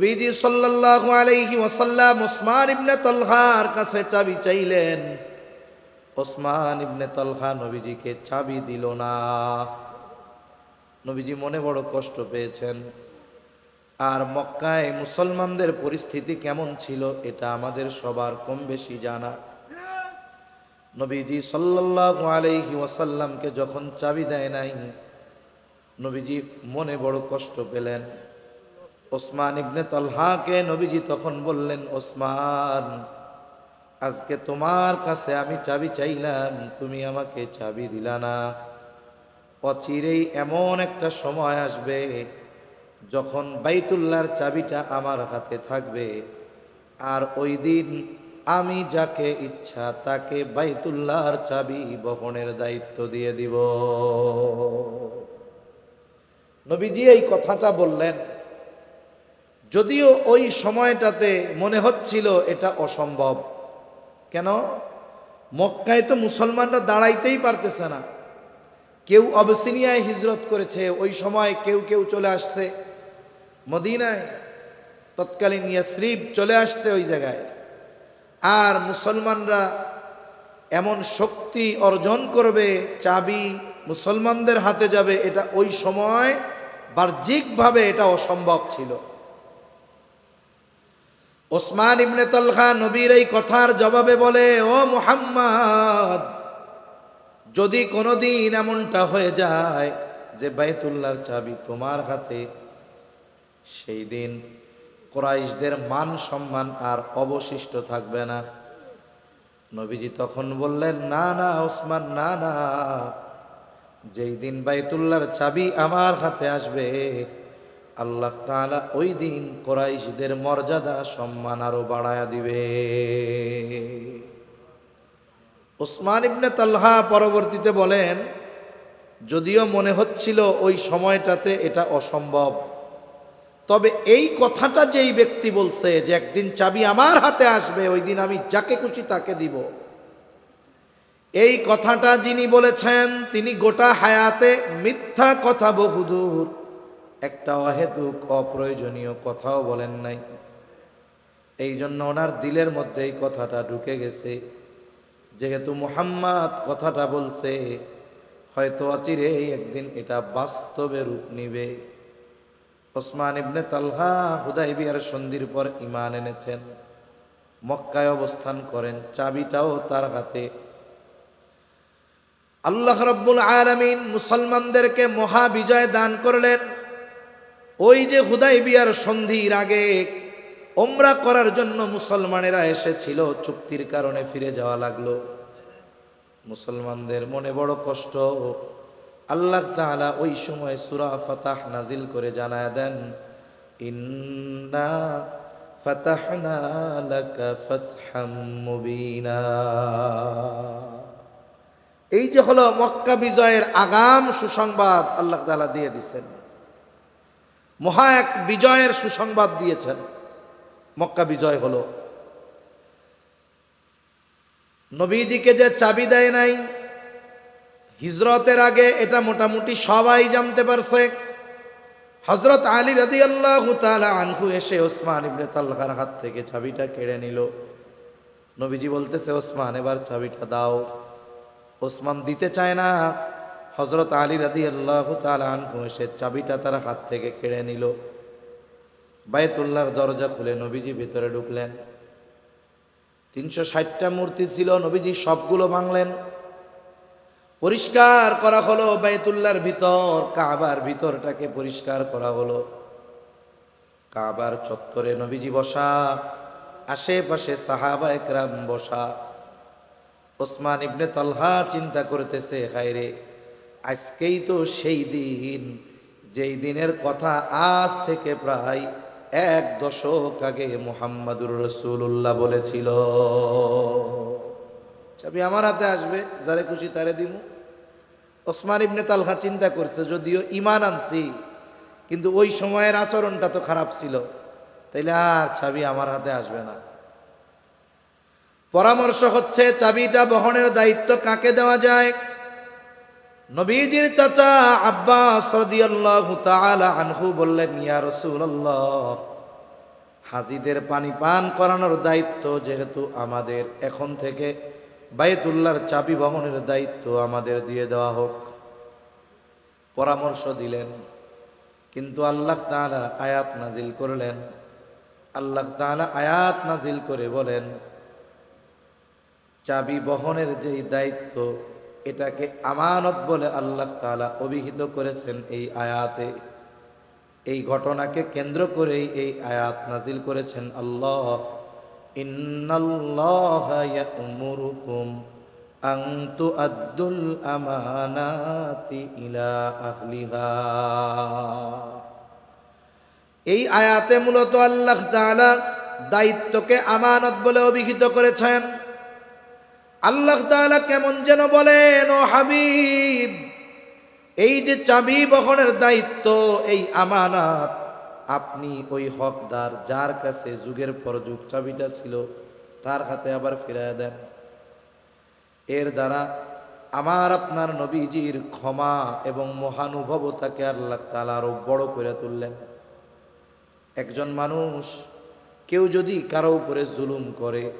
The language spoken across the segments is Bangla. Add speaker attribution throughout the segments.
Speaker 1: নবীজি সাল্লাল্লাহু আলাইহি ওয়াসাল্লাম ওসমান ইবনে তলহার কাছে চাবি চাইলেন। ওসমান ইবনে তলহা নবীজিকে চাবি দিল না। নবীজি মনে বড় কষ্ট পেয়েছেন। আর মক্কায় মুসলমানদের পরিস্থিতি কেমন ছিল এটা আমাদের সবার কম বেশি জানা। নবীজি সাল্লাল্লাহু আলাইহি ওয়াসাল্লামকে যখন চাবি দেয় নাই, নবীজি মনে বড় কষ্ট পেলেন। ওসমান ইবনে তলহাকে নবীজি তখন বললেন, ওসমান, আজকে তোমার কাছে আমি চাবি চাইলাম, তুমি আমাকে চাবি দিলা না। অচিরেই এমন একটা সময় আসবে যখন বাইতুল্লাহর চাবিটা আমার হাতে থাকবে। আর ওই দিন আমি যাকে ইচ্ছা তাকে বাইতুল্লাহর চাবি বহনের দায়িত্ব দিয়ে দিব। নবীজি এই কথাটা বললেন। যদিও ওই সময়টাতে মনে হচ্ছিল এটা অসম্ভব। কেন? মক্কায় তো মুসলমানরা দাঁড়াইতেই পারতেছে না। কেউ অবসিনিয়ায় হিজরত করেছে, ওই সময় কেউ কেউ চলে আসছে। মদিনায় তৎকালীন ইয়াসরিব চলে আসছে ওই জায়গায়। আর মুসলমানরা এমন শক্তি অর্জন করবে, চাবি মুসলমানদের হাতে যাবে, এটা ওই সময় বাহ্যিকভাবে এটা অসম্ভব ছিল। ওসমান ইবনে তলহা নবীর এই কথার জবাবে বলে, ও মুহাম্মদ, যদি কোনোদিন এমনটা হয়ে যায় যে বাইতুল্লাহর চাবি তোমার হাতে, সেই দিন কোরাইশদের মান সম্মান আর অবশিষ্ট থাকবে না। নবীজি তখন বললেন, না না, ওসমান, না না, যেই দিন বাইতুল্লাহর চাবি আমার হাতে আসবে আল্লাহ তাআলা ওই দিন কোরাইশদের মর্যাদা, সম্মান আরও বাড়ায়া দিবে। ওসমান ইবনে তালহা পরবর্তীতে বলেন, যদিও মনে হচ্ছিল ওই সময়টাতে এটা অসম্ভব, তবে এই কথাটা যেই ব্যক্তি বলছে যে একদিন চাবি আমার হাতে আসবে, ওই দিন আমি যাকে খুশি তাকে দিব। এই কথাটা যিনি বলেছেন, তিনি গোটা হায়াতে মিথ্যা কথা বহুদূর একটা অহেতুক, অপ্রয়োজনীয় কথাও বলেন নাই। এই জন্য ওনার দিলের মধ্যে এই কথাটা ঢুকে গেছে। যেহেতু মুহাম্মদ কথাটা বলছে, হয়তো অচিরেই একদিন এটা বাস্তবে রূপ নিবে। ওসমান ইবনে তালহা হুদাই বিহার সন্ধির পর ইমান এনেছেন, মক্কায় অবস্থান করেন, চাবিটাও তার হাতে। আল্লাহ রব্বুল আলামিন মুসলমানদেরকে মহা বিজয় দান করলেন। ওই যে হুদাই বিয়ার সন্ধির আগে ওমরা করার জন্য মুসলমানেরা এসেছিল, চুক্তির কারণে ফিরে যাওয়া লাগল। মুসলমানদের মনে বড় কষ্ট। আল্লাহ তাআলা ওই সময় সূরা ফাতাহ নাজিল করে জানায় দেন, ইন্না এই যে হলো মক্কা বিজয়ের আগাম সুসংবাদ আল্লাহ দিয়ে দিচ্ছেন। মহা এক বিজয়ের সুসংবাদ দিয়েছেন। মক্কা বিজয় হলো। নবীজিকে যে চাবি দেয় নাই, হিজরতের আগে এটা মোটামুটি সবাই জানতে পারছে। হজরত আলী রাদি আল্লাহ আনহু এসে ওসমান ইবনে তাল্লাহার হাত থেকে চাবিটা কেড়ে নিল। নবীজি বলতেছে, ওসমান, এবার চাবিটা দাও। ওসমান দিতে চায় না। হজরত আলী রাদি আল্লাহ আনহু এসে চাবিটা তার হাত থেকে কেড়ে নিল। বায়তুল্লাহর দরজা খুলে নবীজি ভিতরে ঢুকলেন। তিনশো ষাটটা মূর্তি ছিল, নবীজি সবগুলো ভাঙলেন। পরিষ্কার করা হলো বায়তুল্লার ভিতর, কাবার ভিতরটাকে পরিষ্কার করা হলো। কাবার চত্বরে নবীজি বসা, আশেপাশে সাহাবা একরাম বসা। ওসমান ইবনে তলহা চিন্তা করতেছে, হায়রে আজকেই তো সেই দিন। যেই দিনের কথা আজ থেকে প্রায় এক দশক আগে মোহাম্মদুর রসুল্লাহ বলেছিল। চাবি আমার হাতে আসবে, যারে খুশি তারে দিব ওসমান ইবনে তালহা চিন্তা করছে, যদিও ইমান আনছি, কিন্তু ওই সময়ের আচরণটা তো খারাপ ছিল। তাইলে আর চাবি আমার হাতে আসবে না। পরামর্শ হচ্ছে, চাবিটা বহনের দায়িত্ব কাকে দেওয়া যায়? নবীজির চাচা আব্বাস রাদিয়াল্লাহু তাআলা আনহু বললেন, ইয়া রাসূলুল্লাহ, হাজিদের পানি পান করানোর দায়িত্ব যেহেতু আমাদের, এখন থেকে বাইতুল্লাহর চাবি বহনের দায়িত্ব আমাদের দিয়ে দেওয়া হোক। পরামর্শ দিলেন, কিন্তু আল্লাহ তাআলা আয়াত নাজিল করলেন। আল্লাহ তাআলা আয়াত নাজিল করে বলেন, চাবি বহনের যেই দায়িত্ব এটাকে আমানত বলে আল্লাহ তালা অভিহিত করেছেন এই আয়াতে। এই ঘটনাকে কেন্দ্র করেই এই আয়াত নাজিল করেছেন আল্লাহ। ইন্নাল্লাহ ইয়া'মুরুকুম আন তুআদ্দুল আমানাতি ইলা আহলিহা। এই আয়াতে মূলত আল্লাহ তাআলা দায়িত্বকে আমানত বলে অভিহিত করেছেন। আল্লাহ তাআলা কেমন যেন বলেন, ও হাবিব, এই যে চাবি বহনের দায়িত্ব, এই আমানাত, আপনি ওই হকদার যার কাছে যুগের পর যুগ চাবিটা ছিল, তার হাতে আবার ফিরায় দেন। এর দ্বারা আমার আপনার নবীজির ক্ষমা এবং মহানুভবতাকে আল্লাহ তাআলা আরও বড় করে তুললেন। একজন মানুষ কেউ যদি কারও উপরে জুলুম করে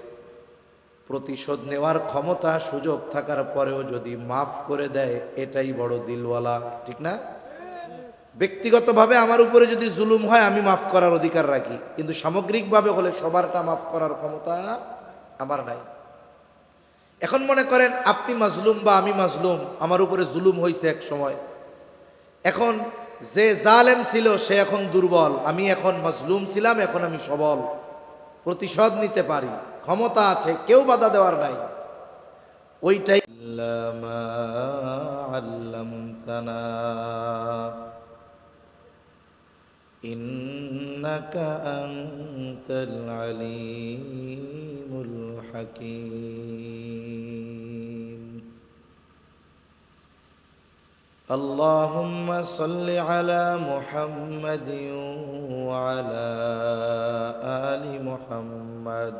Speaker 1: প্রতিশোধ নেওয়ার ক্ষমতা, সুযোগ থাকার পরেও যদি মাফ করে দেয়, এটাই বড় দিলওয়ালা, ঠিক না? ব্যক্তিগতভাবে আমার উপরে যদি জুলুম হয়, আমি মাফ করার অধিকার রাখি। কিন্তু সামগ্রিকভাবে হলে সবারটা মাফ করার ক্ষমতা আমার নাই। এখন মনে করেন, আপনি মাজলুম বা আমি মাজলুম, আমার উপরে জুলুম হয়েছে এক সময়। এখন যে জালেম ছিল, সে এখন দুর্বল। আমি এখন মাজলুম ছিলাম, এখন আমি সবল। প্রতিশোধ নিতে পারি। ক্ষমতা আছে কেউ বাধা দেওয়ার নাই ওইটাই লামা আল্লামতানা ইন্নাকা আনতাল আলিমুল হাকীম اللهم صل على محمد وعلى آل محمد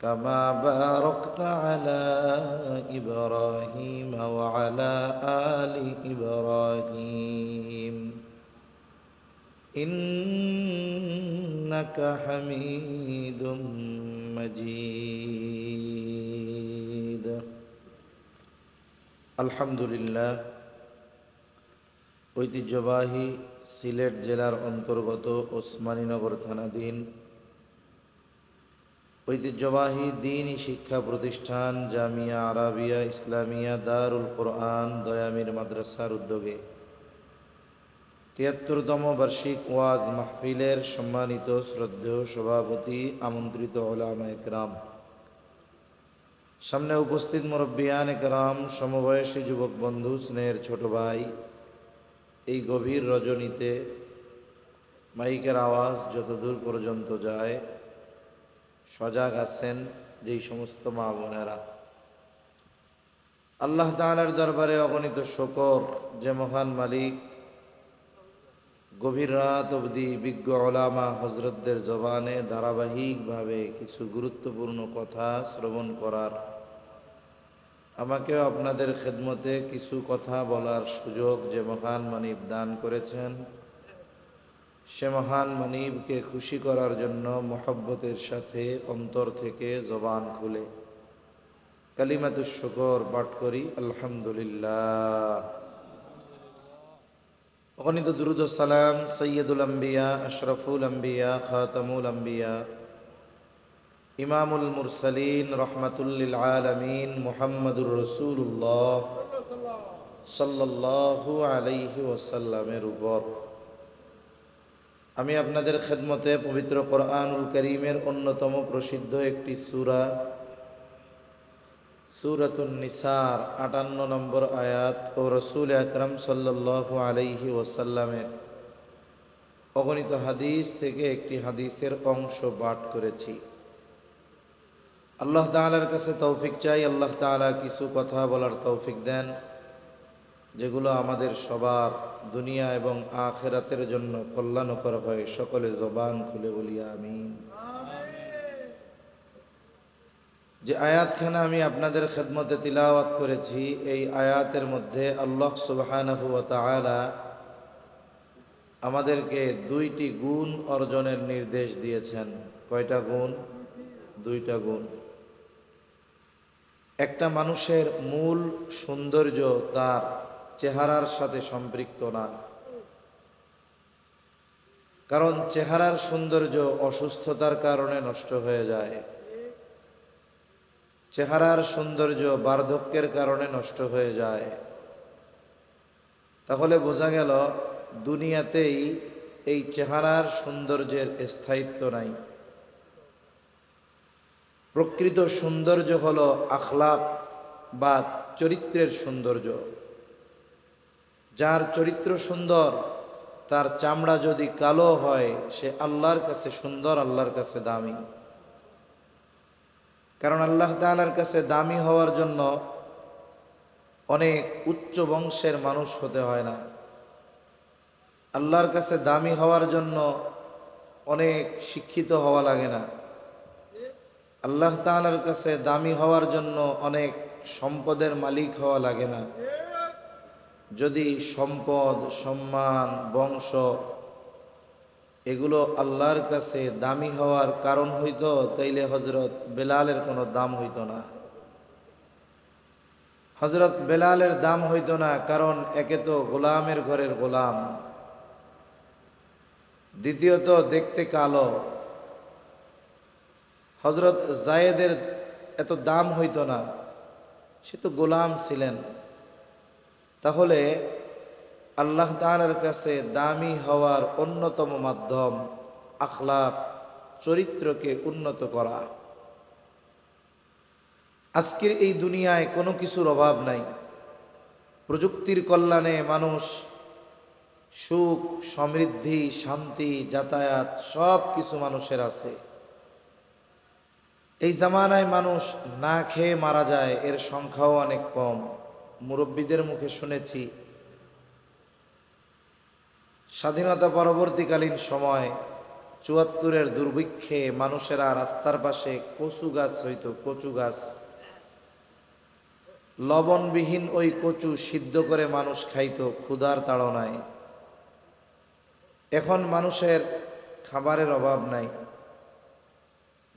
Speaker 1: كما باركت على إبراهيم وعلى آل إبراهيم إنك حميد مجيد আলহামদুলিল্লাহ ঐতিহ্যবাহী সিলেট জেলার অন্তর্গত ওসমানীনগর থানাধীন ঐতিহ্যবাহী দিনই শিক্ষা প্রতিষ্ঠান জামিয়া আরাবিয়া ইসলামিয়া দারুল কোরআন দয়ামির মাদ্রাসার উদ্যোগে। তিয়াত্তরতম বার্ষিক ওয়াজ মাহফিলের সম্মানিত শ্রদ্ধেয় সভাপতি আমন্ত্রিত ওলামা একরাম। সামনে উপস্থিত মুরব্বিয়ান একরাম, সমবয়সী যুবক বন্ধু, স্নেহের ছোট ভাই, এই গভীর রজনীতে মাইকের আওয়াজ যতদূর পর্যন্ত যায় সজাগ আছেন যেই সমস্ত মা বোনেরা। আল্লাহ তাআলার দরবারে অগণিত শকর যে মহান মালিক। গভীর রাত অবধি বিজ্ঞ ওলামা হজরতদের জবানে ধারাবাহিকভাবে কিছু গুরুত্বপূর্ণ কথা শ্রবণ করার। আমাকেও আপনাদের খেদমতে কিছু কথা বলার সুযোগ যে মহান মানিব দান করেছেন। সে মহান মানিবকে খুশি করার জন্য মহব্বতের সাথে অন্তর থেকে জবান খুলে। কালিমাতুর শুকর পাঠ করি, আলহামদুলিল্লাহ। অগণিত দুরুদ সালাম সৈয়দুল আম্বিয়া, আশরফুল আম্বিয়া, খাতামুল আম্বিয়া। ইমামুল মুরসালিন রহমাতুল্লিল আলমিন মোহাম্মদুর রসুল্লাহ সাল্লাল্লাহু আলাইহি ওয়াসাল্লামের উপর। আমি আপনাদের খেদমতে পবিত্র কোরআনুল করিমের অন্যতম প্রসিদ্ধ একটি সুরা, সূরাতুন নিসার, আটান্ন নম্বর আয়াত ও রসুল আকরম সাল্লাল্লাহু আলাইহি ওসাল্লামের অগণিত হাদিস থেকে একটি হাদিসের অংশ পাঠ করেছি। আল্লাহ তাআলার কাছে তৌফিক চাই, আল্লাহ তাআলা কিছু কথা বলার তৌফিক দেন। যেগুলো আমাদের সবার দুনিয়া এবং আখেরাতের জন্য কল্যাণকর হয়, সকলে জবান খুলে বলি, আমিন। যে আয়াতখানা আমি আপনাদের খেদমতে তিলাওয়াত করেছি, এই আয়াতের মধ্যে আল্লাহ সুবহানাহু আমাদেরকে দুইটি গুণ অর্জনের নির্দেশ দিয়েছেন। কয়টা গুণ? দুইটা গুণ। একটা মানুষের মূল সৌন্দর্য তার চেহারার সাথে সম্পৃক্ত না। কারণ চেহারার সৌন্দর্য অসুস্থতার কারণে নষ্ট হয়ে যায়। চেহারার সৌন্দর্য বার্ধক্যের কারণে নষ্ট হয়ে যায়। তাহলে বোঝা গেল, দুনিয়াতেই এই চেহারার সৌন্দর্যের স্থায়িত্ব নাই। প্রকৃত সৌন্দর্য হল আখলাক বা চরিত্রের সৌন্দর্য। যার চরিত্র সুন্দর, তার চামড়া যদি কালো হয়, সে আল্লাহর কাছে সুন্দর, আল্লাহর কাছে দামি। কারণ আল্লাহ তালার কাছে দামি হওয়ার জন্য অনেক উচ্চ বংশের মানুষ হতে হয় না। আল্লাহর কাছে দামি হওয়ার জন্য অনেক শিক্ষিত হওয়া লাগে না। আল্লাহ তালার কাছে দামি হওয়ার জন্য অনেক সম্পদের মালিক হওয়া লাগে না। যদি সম্পদ, সম্মান, বংশ এগুলো আল্লাহর কাছে দামি হওয়ার কারণ হইতো, তাইলে হজরত বেলালের কোনো দাম হইতো না। হজরত বেলালের দাম হইতো না, কারণ একে তো গোলামের ঘরের গোলাম। দ্বিতীয়ত দেখতে কালো। হজরত জায়েদের এত দাম হইতো না, সে তো গোলাম ছিলেন। তাহলে আল্লাহ তালার কাছে দামি হওয়ার অন্যতম মাধ্যম আখলাক, চরিত্রকে উন্নত করা। আজকের এই দুনিয়ায় কোনো কিছুর অভাব নাই। প্রযুক্তির কল্যাণে মানুষ সুখ, সমৃদ্ধি, শান্তি, যাতায়াত সব কিছু মানুষের আছে। এই জামানায় মানুষ না খেয়ে মারা যায়, এর সংখ্যাও অনেক কম। মুরব্বীদের মুখে শুনেছি। স্বাধীনতা পরবর্তীকালীন সময় চুয়াত্তরের দুর্ভিক্ষে মানুষেরা রাস্তার পাশে কচু গাছ হইত, কচু গাছ। লবণবিহীন ওই কচু সিদ্ধ করে মানুষ খাইত, ক্ষুধার তাড়নায়। এখন মানুষের খাবারের অভাব নাই।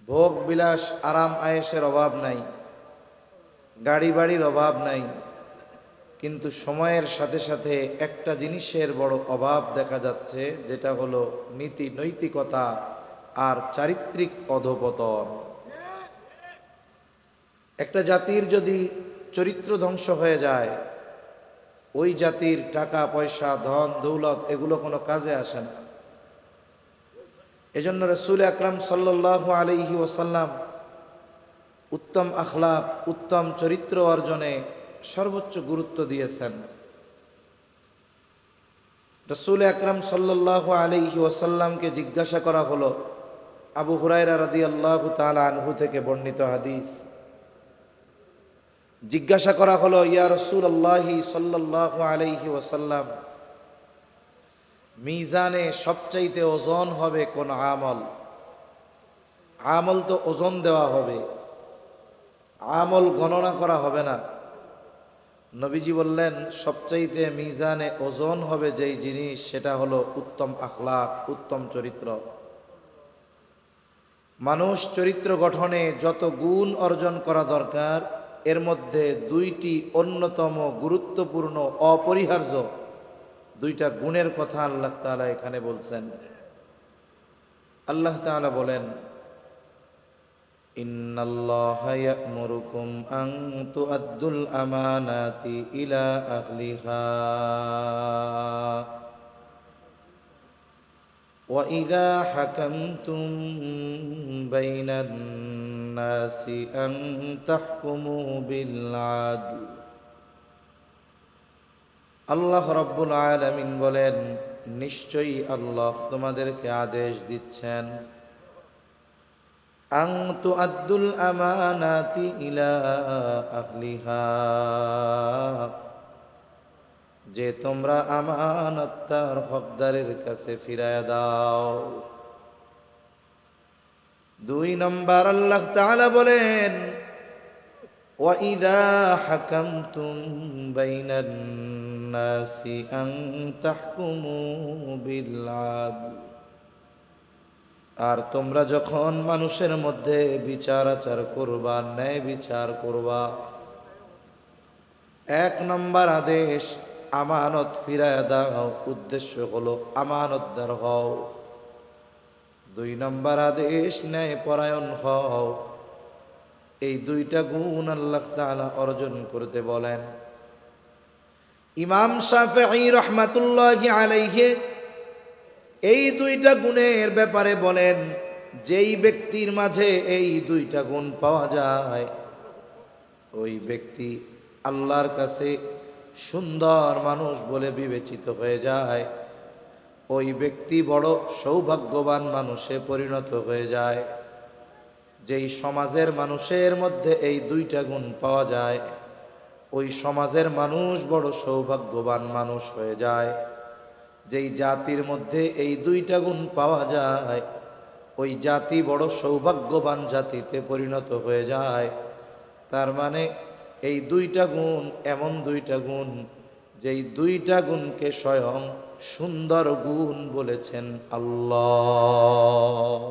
Speaker 1: ভোগ বিলাস আরাম, আয়েসের অভাব নাই। গাড়ি বাড়ির অভাব নাই। কিন্তু সময়ের সাথে সাথে একটা জিনিসের বড় অভাব দেখা যাচ্ছে, যেটা হলো নীতি নৈতিকতা আর চারিত্রিক অধপতন। একটা জাতির যদি চরিত্র ধ্বংস হয়ে যায়, ওই জাতির টাকা, পয়সা, ধন, দৌলত এগুলো কোনো কাজে আসে না। এজন্য রসুল আকরাম সাল্লাহ আলহি ওসাল্লাম উত্তম আখলাক, উত্তম চরিত্র অর্জনে সর্বোচ্চ গুরুত্ব দিয়েছেন। রসুল আকরাম সাল্লাহ আলহি ওসাল্লামকে জিজ্ঞাসা করা হলো, আবু হুরাইরা রাদি আল্লাহ তালা আনহু থেকে বর্ণিত হাদিস। জিজ্ঞাসা করা হলো, ইয়া রসুল আল্লাহি সাল্লাহ আলহি ওসাল্লাম মিজানে সবচাইতে ওজন হবে কোন আমল? আমল তো ওজন দেওয়া হবে, আমল গণনা করা হবে না। নবীজি বললেন, সবচাইতে মিজানে ওজন হবে যেই জিনিস, সেটা হলো উত্তম আখলাক, উত্তম চরিত্র। মানুষ চরিত্র গঠনে যত গুণ অর্জন করা দরকার, এর মধ্যে দুইটি অন্যতম গুরুত্বপূর্ণ অপরিহার্য, দুইটা গুণের কথা আল্লাহ তালা এখানে বলছেন। আল্লাহ তালা বলেন إن الله يأمركم أن تؤدوا الأمانات إلى أهلها وإذا حكمتم بين الناس أن تحكموا بالعدل আল্লাহ রব্বুল আলমিন বলেন নিশ্চয়ই আল্লাহ তোমাদেরকে আদেশ দিচ্ছেন আং তু আব্দুল আমানাতি ইলা আহলিহা যে তোমরা আমানত্তার হকদারের কাছে ফিরায় দাও দুই নম্বর আল্লাহ তাআলা বলেন وإذا حكمتم بين الناس أن تحكموا بالعدل আর তোমরা যখন মানুষের মধ্যে বিচার আচার করবা, ন্যায় বিচার করবা, এক নম্বর আদেশ আমানত ফিরায় দাও, উদ্দেশ্য হলো আমানতদার হও। দুই নম্বর আদেশ, ন্যায় পরায়ণ হও। এই দুইটা গুণ আল্লাহ তাআলা অর্জন করতে বলেন। ইমাম শাফিঈ রহমাতুল্লাহি আলাইহি এই দুইটা গুণের ব্যাপারে বলেন, যেই ব্যক্তির মাঝে এই দুইটা গুণ পাওয়া যায়, ওই ব্যক্তি আল্লাহর কাছে সুন্দর মানুষ বলে বিবেচিত হয়ে যায়, ওই ব্যক্তি বড় সৌভাগ্যবান মানুষে পরিণত হয়ে যায়। যেই সমাজের মানুষের মধ্যে এই দুইটা গুণ পাওয়া যায়, ওই সমাজের মানুষ বড় সৌভাগ্যবান মানুষ হয়ে যায়। যেই জাতির মধ্যে এই দুইটা গুণ পাওয়া যায়, ওই জাতি বড় সৌভাগ্যবান জাতিতে পরিণত হয়ে যায়। তার মানে এই দুইটা গুণ, এমন দুইটা গুণ, যেই দুইটা গুণকে স্বয়ং সুন্দর গুণ বলেছেন আল্লাহ।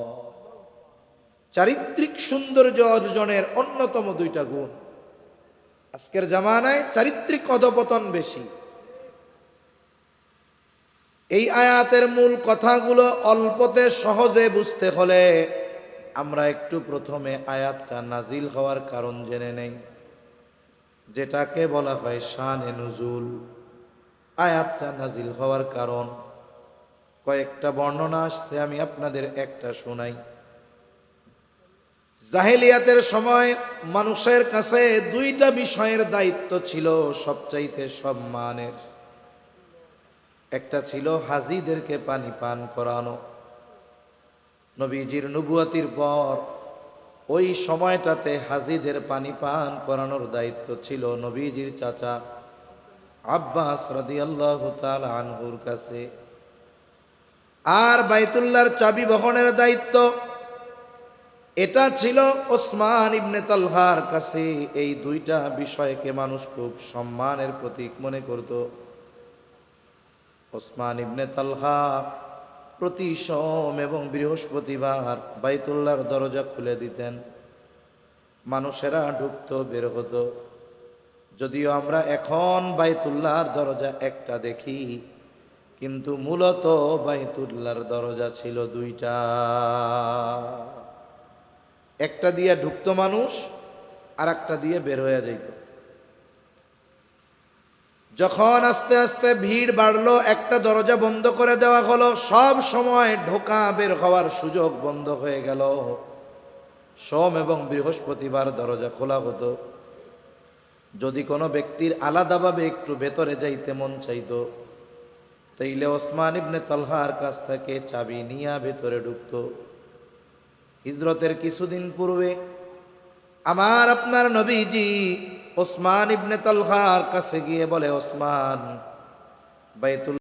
Speaker 1: চারিত্রিক সৌন্দর্য অর্জনের অন্যতম দুইটা গুণ। আজকের জামানায় চারিত্রিক অধপতন বেশি। এই আয়াতের মূল কথাগুলো অল্পতে সহজে বুঝতে হলে আমরা একটু প্রথমে আয়াতটা নাজিল হওয়ার কারণ জেনে নেই, যেটাকে বলা হয় শানে নজুল। আয়াতটা নাজিল হওয়ার কারণ, কয়েকটা বর্ণনা আসছে, আমি আপনাদের একটা শোনাই। জাহেলিয়াতের সময় মানুষের কাছে দুইটা বিষয়ের দায়িত্ব ছিল সবচাইতে সম্মানের। একটা ছিল হাজিদেরকে পানি পান করানো। নবীজির নবুয়াতির পর ওই সময়টাতে হাজিদের পানি পান করানোর দায়িত্ব ছিল নবীজির চাচা আব্বাস রাদিয়াল্লাহু তাআলা আনহুর কাছে। আর বাইতুল্লাহর চাবি বহনের দায়িত্ব, এটা ছিল ওসমান ইবনে তালহার কাছে। এই দুইটা বিষয়কে মানুষ খুব সম্মানের প্রতীক মনে করত। ওসমান ইবনে তালহা প্রতি সোম এবং বৃহস্পতিবার বাইতুল্লার দরজা খুলে দিতেন। মানুষেরা ঢুকতো, বের হতো। যদিও আমরা এখন বাইতুল্লার দরজা একটা দেখি, কিন্তু মূলত বাইতুল্লার দরজা ছিল দুইটা। একটা দিয়ে ঢুকতো মানুষ আর একটা দিয়ে বের হয়ে যাইত। যখন আস্তে আস্তে ভিড় বাড়লো, একটা দরজা বন্ধ করে দেওয়া হলো, সব সময় ঢোকা বের হওয়ার সুযোগ বন্ধ হয়ে গেল। সোম এবং বৃহস্পতিবার দরজা খোলা হতো। যদি কোনো ব্যক্তির আলাদাভাবে একটু ভেতরে যাইতে মন চাইতো, তাইলে ওসমান ইবনে তলহার কাছ থেকে চাবি নিয়া ভেতরে ঢুকতো। হিজরতের কিছুদিন পূর্বে আমার আপনার নবীজি ওসমান ইবনে তলহার কাছে গিয়ে বলে ওসমান বাইতুল